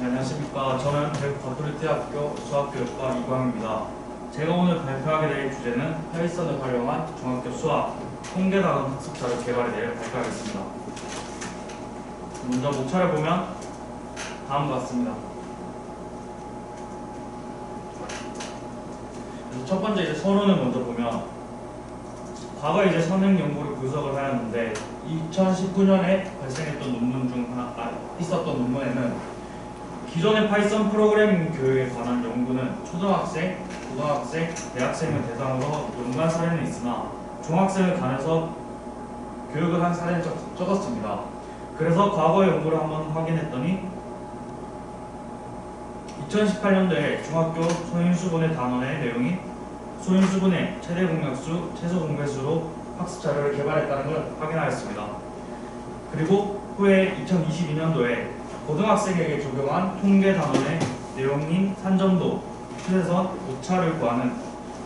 네, 안녕하십니까. 저는 대구 가톨릭대학교 수학교육과 이광입니다. 제가 오늘 발표하게 될 주제는 파이썬을 활용한 중학교 수학 통계 단원 학습자료 개발에 대해 발표하겠습니다. 먼저 목차를 보면 다음과 같습니다. 첫 번째 이제 서론을 먼저 보면 과거 이제 선행 연구를 분석을 하였는데 2019년에 발생했던 논문 중 하나 아, 있었던 논문에는 기존의 파이썬 프로그래밍 교육에 관한 연구는 초등학생, 고등학생, 대학생을 대상으로 연구한 사례는 있으나 중학생을 관해서 교육을 한 사례는 적, 적었습니다. 그래서 과거 연구를 한번 확인했더니 2018년도에 중학교 소인수분해 단원의 내용이 소인수분해 최대 공약수, 최소 공배수로 학습 자료를 개발했다는 걸 확인하였습니다. 그리고 후에 2022년도에 고등학생에게 적용한 통계 단원의 내용인 산점도, 추세선, 오차를 구하는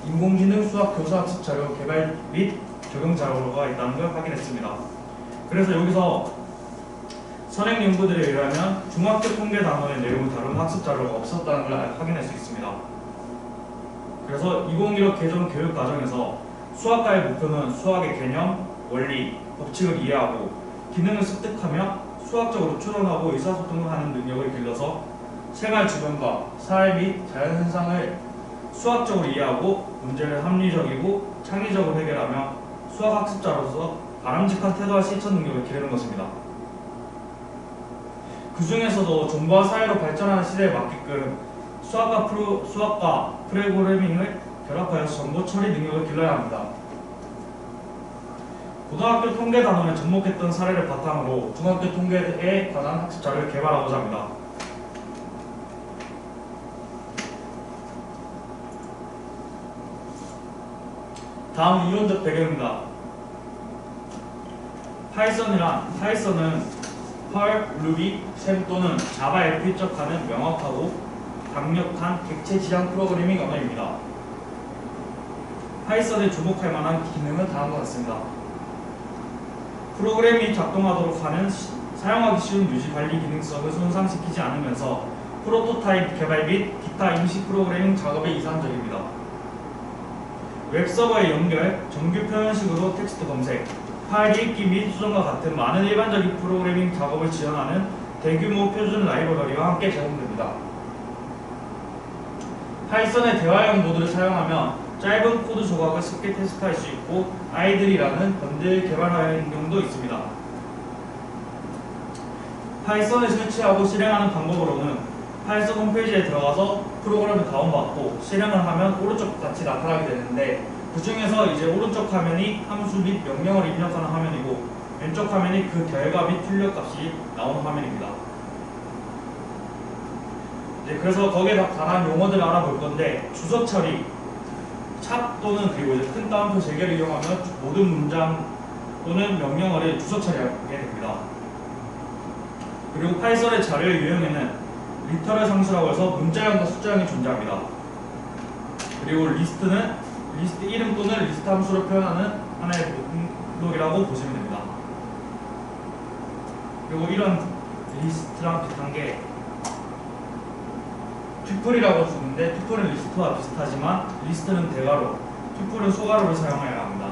인공지능 수학 교사 학습 자료 개발 및 적용 자료가 있다는 걸 확인했습니다. 그래서 여기서 선행 연구들에 의하면 중학교 통계 단원의 내용을 다룬 학습 자료가 없었다는 걸 확인할 수 있습니다. 그래서 2015 개정 교육 과정에서 수학과의 목표는 수학의 개념, 원리, 법칙을 이해하고 기능을 습득하며 수학적으로 추론하고 의사소통을 하는 능력을 길러서 생활 주변과 사회 및 자연 현상을 수학적으로 이해하고 문제를 합리적이고 창의적으로 해결하며 수학 학습자로서 바람직한 태도와 실천 능력을 기르는 것입니다. 그 중에서도 정보화 사회로 발전하는 시대에 맞게끔 수학과 프로, 수학과 프로그래밍을 결합하여서 정보 처리 능력을 길러야 합니다. 고등학교 통계 단원에 접목했던 사례를 바탕으로 중학교 통계에 관한 학습 자료를 개발하고자 합니다. 다음 이론적 배경입니다. 파이썬이란 파이썬은 펄, 루비, 샘 또는 자바에 필적하는 명확하고 강력한 객체 지향 프로그래밍 언어입니다. 파이썬에 주목할 만한 기능은 다음과 같습니다. 프로그램이 작동하도록 하는 시- 사용하기 쉬운 유지 관리 기능성을 손상시키지 않으면서 프로토타입 개발 및 기타 임시 프로그래밍 작업에 이상적입니다. 웹서버의 연결, 정규 표현식으로 텍스트 검색, 파일 읽기 및 수정과 같은 많은 일반적인 프로그래밍 작업을 지원하는 대규모 표준 라이브러리와 함께 제공됩니다. 파이썬의 대화형 모드를 사용하면 짧은 코드 조각을 쉽게 테스트할 수 있고 아이들이라는 번들 개발 환경도 있습니다. 파이썬을 설치하고 실행하는 방법으로는 파이썬 홈페이지에 들어가서 프로그램을 다운받고 실행을 하면 오른쪽 같이 나타나게 되는데 그 중에서 이제 오른쪽 화면이 함수 및 명령을 입력하는 화면이고 왼쪽 화면이 그 결과 및 출력 값이 나오는 화면입니다. 네, 그래서 거기에 관한 용어들을 알아볼 건데 주석 처리, 샵 또는 그리고 이제 큰 따옴표 세 개를 이용하면 모든 문장 또는 명령어를 주석 처리하게 됩니다. 그리고 파이썬의 자료의 유형에는 리터럴 상수라고 해서 문자형과 숫자형이 존재합니다. 그리고 리스트는 리스트 이름 또는 리스트 함수로 표현하는 하나의 목록이라고 보시면 됩니다. 그리고 이런 리스트랑 비슷한 게 튜플이라고 주는데 튜플은 리스트와 비슷하지만 리스트는 대괄호, 튜플은 소괄호를 사용해야 합니다.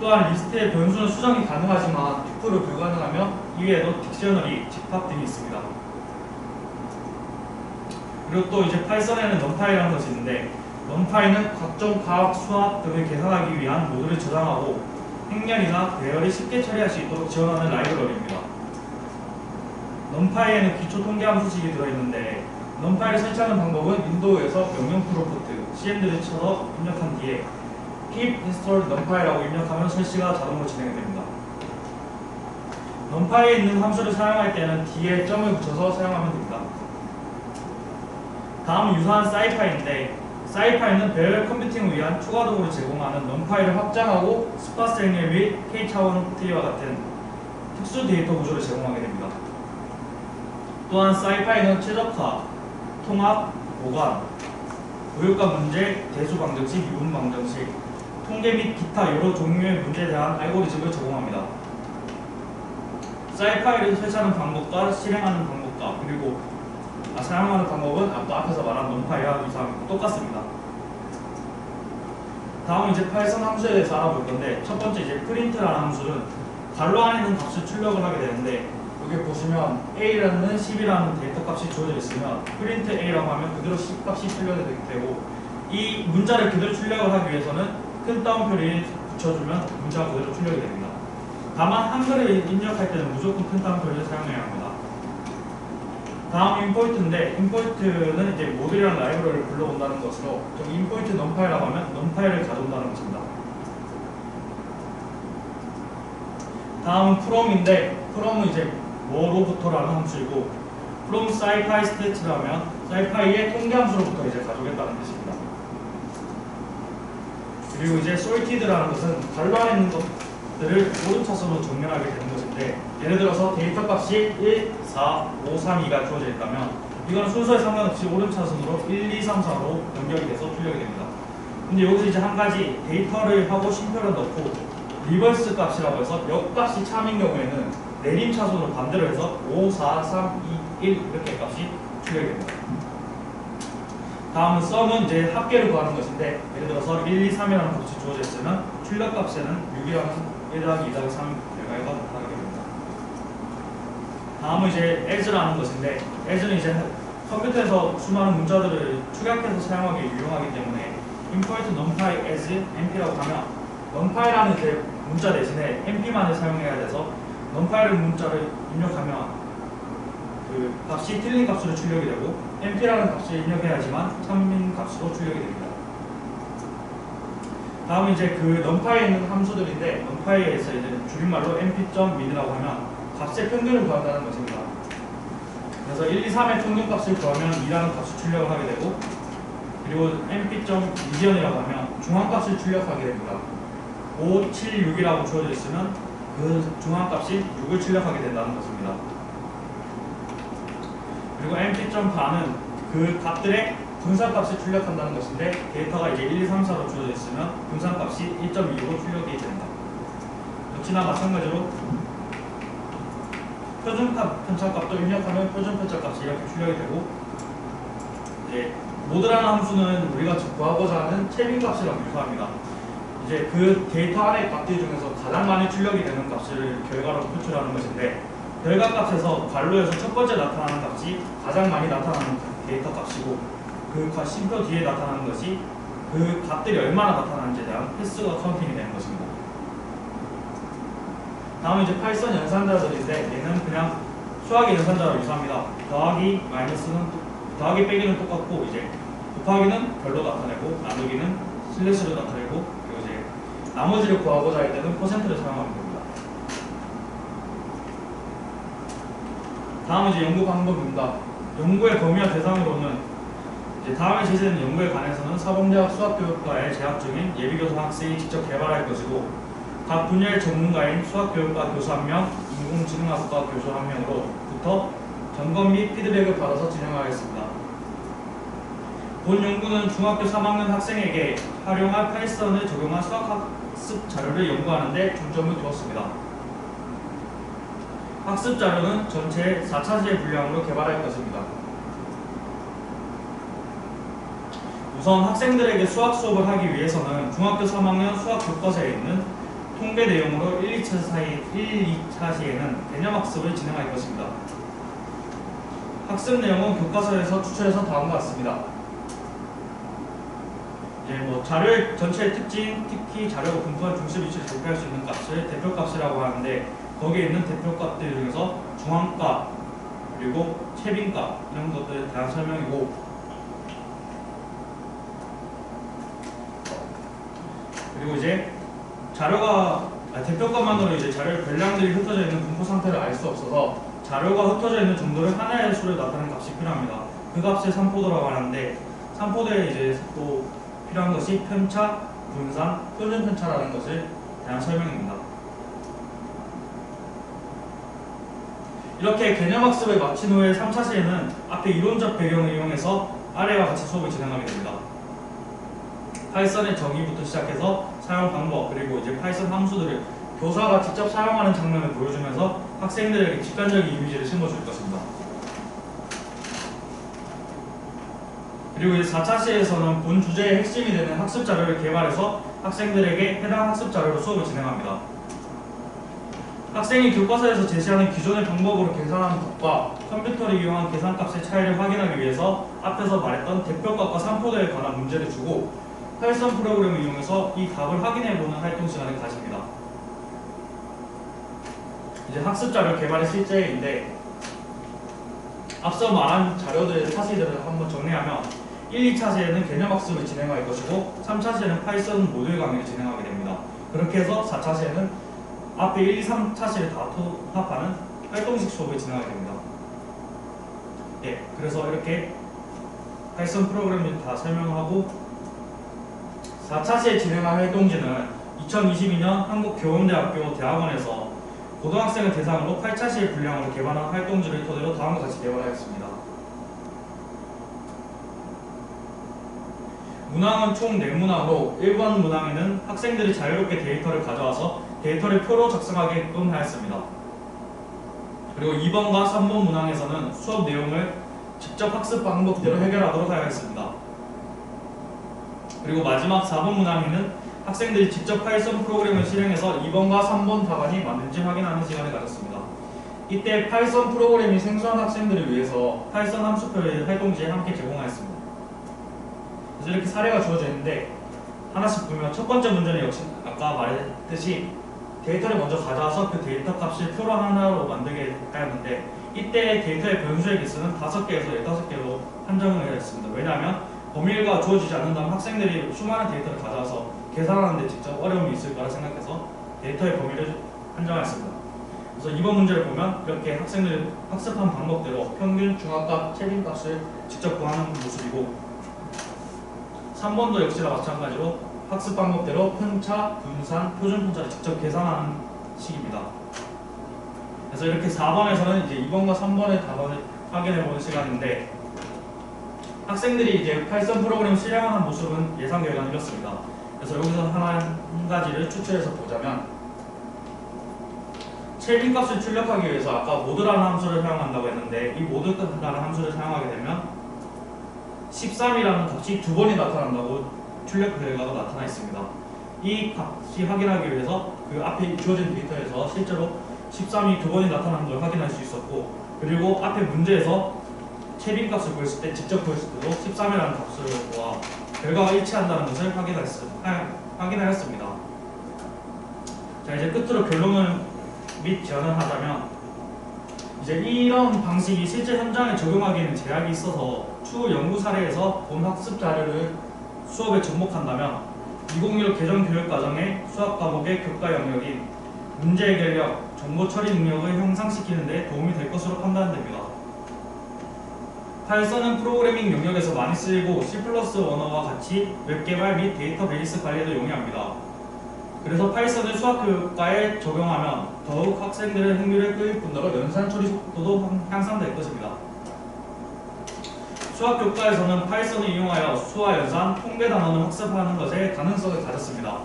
또한 리스트의 변수는 수정이 가능하지만 튜플은 불가능하며 이외에도 딕셔너리, 집합 등이 있습니다. 그리고 또 이제 파이썬에는 넘파이라는 것이 있는데 넘파이는 각종 과학, 수학 등을 계산하기 위한 모듈을 저장하고 행렬이나 배열을 쉽게 처리할 수 있도록 지원하는 라이브러리입니다. 넘파이에는 기초 통계 함수식이 들어있는데 넘파이를 설치하는 방법은 윈도우에서 명령 프로포트 cmd를 쳐서 입력한 뒤에 keep install numpy라고 입력하면 설치가 자동으로 진행됩니다. numpy에 있는 함수를 사용할 때는 뒤에 점을 붙여서 사용하면 됩니다. 다음은 유사한 사이파이인데 사이파이는 배열 컴퓨팅을 위한 추가 도구를 제공하는 numpy를 확장하고 스파스 행렬 및 k-차원 트리와 같은 특수 데이터 구조를 제공하게 됩니다. 또한 사이파이는 최적화, 통합, 보관, 교육과 문제, 대수 방정식, 미분 방정식, 통계 및 기타 여러 종류의 문제에 대한 알고리즘을 제공합니다. 사이파이를 설치하는 방법과 실행하는 방법과 그리고 아, 사용하는 방법은 아까 앞에서 말한 numPy와 유사합니다. 똑같습니다. 다음은 이제 파이썬 함수에 대해서 알아볼 건데 첫 번째 이제 print라는 함수는 괄호 안에 있는 값을 출력을 하게 되는데 여기 보시면 a라는 10이라는 데이터 값이 주어져 있으면 print a라고 하면 그대로 10 값이 출력이 되고 이 문자를 그대로 출력을 하기 위해서는 큰 따옴표를 붙여주면 문자가 그대로 출력이 됩니다. 다만 한글을 입력할 때는 무조건 큰 따옴표를 사용해야 합니다. 다음 임포이트인데 임포이트는 이제 모듈이라는 라이브러리를 불러온다는 것으로 임포이트 numPy라고 하면 numPy를 가져온다는 것입니다. 다음은 from인데 from은 이제 뭐로부터라는 함수이고 from scipy state라면 scipy의 통계 함수로부터 이제 가져오겠다는 뜻입니다. 그리고 이제 sorted라는 것은 안에 있는 것들을 오른차선으로 정렬하게 되는 것인데 예를 들어서 데이터 값이 1, 4, 5, 3, 2가 주어져 있다면 이건 순서에 상관없이 오른차선으로 1, 2, 3, 4로 연결이 돼서 출력이 됩니다. 근데 여기서 이제 한 가지 데이터를 하고 쉼표를 넣고 리버스 값이라고 해서 역값이 참인 경우에는 내림 차선으로 반대로 해서 5, 4, 3, 2, 1 이렇게 값이 출력이 됩니다. 다음은 썸은 이제 합계를 구하는 것인데 예를 들어서 1, 2, 3이라는 값이 주어져 있으면 출력 값에는 6이라는 1 더하기 2 더하기 3 결과가 나타나게 됩니다. 다음은 이제 as라는 것인데 as는 이제 컴퓨터에서 수많은 문자들을 축약해서 사용하기 유용하기 때문에 import numpy as np라고 하면 numpy라는 이제 문자 대신에 np만을 사용해야 돼서 numpy를 문자를 입력하면 그 값이 틀린 값으로 출력이 되고 np라는 값을 입력해야지만 참인 값으로 출력이 됩니다. 다음은 이제 그 numpy에 있는 함수들인데 numpy에서 이제 줄임말로 np.min이라고 하면 값의 평균을 구한다는 것입니다. 그래서 1, 2, 3의 평균 값을 구하면 2라는 값을 출력을 하게 되고 그리고 np.median이라고 하면 중앙값을 출력하게 됩니다. 5, 7, 6이라고 주어져 있으면 그 중앙값이 6을 출력하게 된다는 것입니다. 그리고 np.반은 그 값들의 분산값을 출력한다는 것인데 데이터가 이제 1, 2, 3, 4로 주어져 있으면 분산값이 1.25로 출력이 됩니다. 역시나 마찬가지로 표준값 편차값도 입력하면 표준 편차값이 이렇게 출력이 되고 이제 모드라는 함수는 우리가 구하고자 하는 채빈값이랑 유사합니다. 이제 그 데이터 안의 값들 중에서 가장 많이 출력이 되는 값을 결과로 표출하는 것인데 결과 값에서 괄호에서 첫 번째 나타나는 값이 가장 많이 나타나는 데이터 값이고 그 값- 쉼표 뒤에 나타나는 것이 그 값들이 얼마나 나타나는지에 대한 횟수가 카운팅이 되는 것입니다. 다음은 이제 파이썬 연산자들인데 얘는 그냥 수학의 연산자와 유사합니다. 더하기 마이너스는 똑- 더하기 빼기는 똑같고 이제 곱하기는 별로 나타내고 나누기는 슬래시로 나타내고 나머지를 구하고자 할 때는 퍼센트를 사용하면 됩니다. 다음은 이제 연구 방법입니다. 연구의 범위와 대상으로는 이제 다음에 제시되는 연구에 관해서는 사범대학 수학교육과에 재학 중인 예비교사 학생이 직접 개발할 것이고 각 분야의 전문가인 수학교육과 교수 한 명, 인공지능학과 교수 한 명으로부터 점검 및 피드백을 받아서 진행하겠습니다. 본 연구는 중학교 3학년 학생에게 활용할 파이썬을 적용한 수학학습 자료를 연구하는 데 중점을 두었습니다. 학습 자료는 전체 4차시의 분량으로 개발할 것입니다. 우선 학생들에게 수학 수업을 하기 위해서는 중학교 3학년 수학 교과서에 있는 통계 내용으로 1, 2차 사이 1, 2차 시에는 개념 학습을 진행할 것입니다. 학습 내용은 교과서에서 추출해서 다음과 같습니다. 이제 뭐 자료의 전체의 특징, 특히 자료가 분포한 중심 위치를 대표할 수 있는 값을 대표값이라고 하는데 거기에 있는 대표값들 중에서 중앙값 그리고 채빈값 이런 것들에 대한 설명이고 그리고 이제 자료가 아, 대표값만으로 이제 자료의 별량들이 흩어져 있는 분포 상태를 알 수 없어서 자료가 흩어져 있는 정도를 하나의 수를 나타내는 값이 필요합니다. 그 값을 삼포도라고 하는데 삼포도에 이제 또 필요한 것이 편차, 분산, 표준 편차라는 것을 대한 설명입니다. 이렇게 개념학습을 마친 후에 3차 시에는 앞에 이론적 배경을 이용해서 아래와 같이 수업을 진행하게 됩니다. 파이썬의 정의부터 시작해서 사용 방법 그리고 이제 파이썬 함수들을 교사가 직접 사용하는 장면을 보여주면서 학생들에게 직관적인 이미지를 심어줄 것입니다. 그리고 이제 4차 시에서는 본 주제의 핵심이 되는 학습 자료를 개발해서 학생들에게 해당 학습 자료로 수업을 진행합니다. 학생이 교과서에서 제시하는 기존의 방법으로 계산하는 값과 컴퓨터를 이용한 계산값의 차이를 확인하기 위해서 앞에서 말했던 대표값과 산포도에 관한 문제를 주고 파이썬 프로그램을 이용해서 이 값을 확인해보는 활동 시간을 가집니다. 이제 학습 자료 개발의 실제인데 앞서 말한 자료들의 차시들을 한번 정리하면 1, 2차시에는 개념 학습을 진행할 것이고 3차시에는 파이썬 모듈 강의를 진행하게 됩니다. 그렇게 해서 4차시에는 앞에 1, 2, 3차시를 다 통합하는 활동식 수업을 진행하게 됩니다. 예, 그래서 이렇게 파이썬 프로그램을 다 설명하고 4차시에 진행할 활동지는 2022년 한국교원대학교 대학원에서 고등학생을 대상으로 8차시의 분량으로 개발한 활동지를 토대로 다음과 같이 개발하였습니다. 문항은 총 4문항으로 1번 문항에는 학생들이 자유롭게 데이터를 가져와서 데이터를 표로 작성하게끔 하였습니다. 그리고 2번과 3번 문항에서는 수업 내용을 직접 학습 방법대로 해결하도록 하였습니다. 그리고 마지막 4번 문항에는 학생들이 직접 파이썬 프로그램을 실행해서 2번과 3번 답안이 맞는지 확인하는 시간을 가졌습니다. 이때 파이썬 프로그램이 생소한 학생들을 위해서 파이썬 함수표의 활동지에 함께 제공하였습니다. 그래서 이렇게 사례가 주어져 있는데 하나씩 보면 첫 번째 문제는 역시 아까 말했듯이 데이터를 먼저 가져와서 그 데이터 값을 표로 하나로 만들게 하였는데 이때 데이터의 변수의 개수는 5개에서 15개로 한정을 했습니다. 왜냐하면 범위가 주어지지 않는다면 학생들이 수많은 데이터를 가져와서 계산하는 데 직접 어려움이 있을 거라 생각해서 데이터의 범위를 한정했습니다. 그래서 이번 문제를 보면 이렇게 학생들이 학습한 방법대로 평균, 중앙값, 최빈값을 직접 구하는 모습이고 3번도 역시나 마찬가지로 학습 방법대로 편차, 분산, 표준 편차를 직접 계산하는 식입니다. 그래서 이렇게 4번에서는 이제 2번과 3번의 답안을 확인해 보는 시간인데 학생들이 이제 파이썬 프로그램 실행하는 모습은 예상 결과는 이렇습니다. 그래서 여기서 하나 한 가지를 추출해서 보자면 최빈 값을 출력하기 위해서 아까 모드라는 함수를 사용한다고 했는데 이 모드라는 함수를 사용하게 되면 13이라는 값이 두 번이 나타난다고 출력 결과가 나타나 있습니다. 이 값이 확인하기 위해서 그 앞에 주어진 데이터에서 실제로 13이 두 번이 나타나는 걸 확인할 수 있었고 그리고 앞에 문제에서 최빈 값을 구했을 때 직접 구했을 때도 13이라는 값을 보아 결과가 일치한다는 것을 확인했, 확인하였습니다. 자 이제 끝으로 결론을 및 제안을 하자면 이제 이런 방식이 실제 현장에 적용하기에는 제약이 있어서 추후 연구 사례에서 본 학습 자료를 수업에 접목한다면 2015 개정 교육 과정의 수학 과목의 교과 영역인 문제 해결력, 정보 처리 능력을 향상시키는 데 도움이 될 것으로 판단됩니다. 파이썬은 프로그래밍 영역에서 많이 쓰이고 C++ 언어와 같이 웹 개발 및 데이터베이스 관리에도 용이합니다. 그래서 파이썬을 수학 교육과에 적용하면 더욱 학생들의 흥미를 끌 뿐더러 연산 처리 속도도 향상될 것입니다. 수학 교과에서는 파이썬을 이용하여 수와 연산, 통계 단원을 학습하는 것에 가능성을 가졌습니다.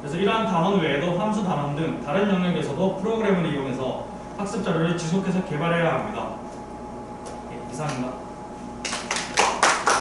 그래서 이러한 단원 외에도 함수 단원 등 다른 영역에서도 프로그램을 이용해서 학습 자료를 지속해서 개발해야 합니다. 예, 이상입니다.